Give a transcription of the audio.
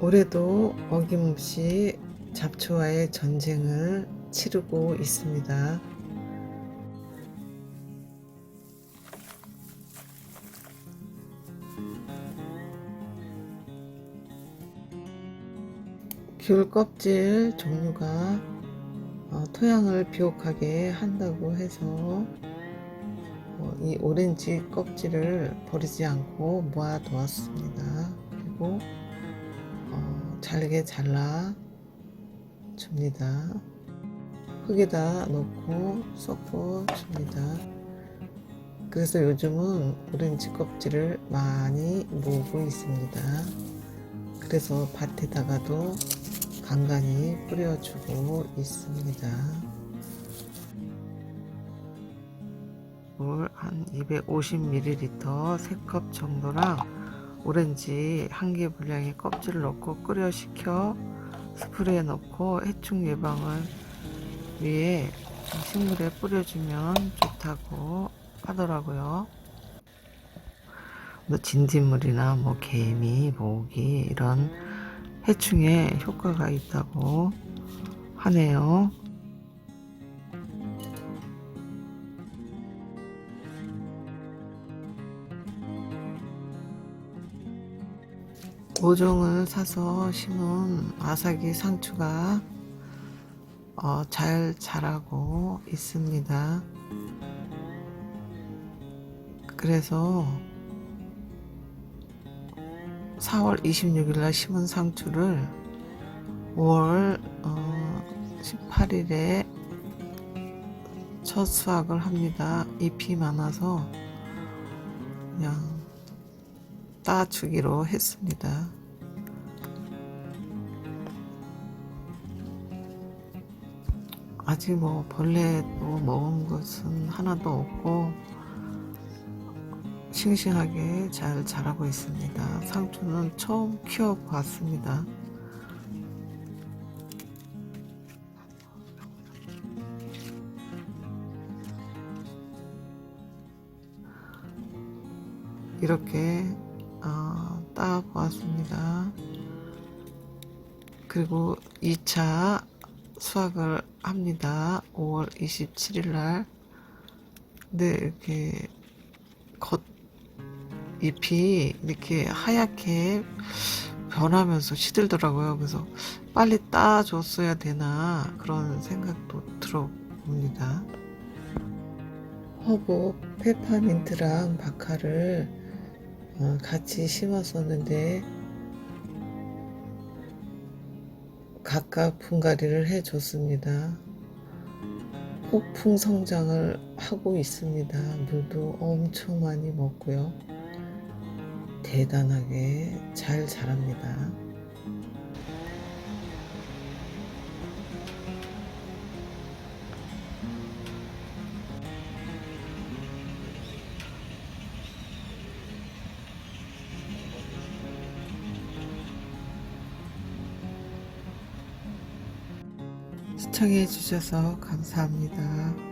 올해도 어김없이 잡초와의 전쟁을 치르고 있습니다. 귤 껍질 종류가 어, 토양을 비옥하게 한다고 해서 어, 이 오렌지 껍질을 버리지 않고 모아 두었습니다. 그리고 어, 잘게 잘라 줍니다. 흙에다 넣고 섞어 줍니다. 그래서 요즘은 오렌지 껍질을 많이 모으고 있습니다. 그래서 밭에다가도 간간히 뿌려주고 있습니다. 물 한 250ml 3컵 정도랑 오렌지 한 개 분량의 껍질을 넣고 끓여 식혀 스프레이에 넣고 해충 예방을 위해 식물에 뿌려주면 좋다고 하더라고요. 뭐 진딧물이나 뭐 개미, 모기 이런 해충에 효과가 있다고 하네요. 모종을 사서 심은 아삭이 상추가 어, 잘 자라고 있습니다. 그래서 4월 26일 날 심은 상추를 5월 어, 18일에 첫 수확을 합니다. 잎이 많아서 그냥 따주기로 했습니다. 아직 뭐 벌레도 먹은 것은 하나도 없고 싱싱하게 잘 자라고 있습니다. 상추는 처음 키워봤습니다. 이렇게 어, 따보았습니다. 그리고 2차 수확을 합니다. 5월 27일 날. 근데 이렇게 겉 잎이 이렇게 하얗게 변하면서 시들더라고요. 그래서 빨리 따줬어야 되나 그런 생각도 들어봅니다. 허브, 페퍼민트랑 어, 같이 심었었는데 각각 분갈이를 해줬습니다. 폭풍 성장을 하고 있습니다. 물도 엄청 많이 먹고요. 대단하게 잘 자랍니다. 시청해 주셔서 감사합니다.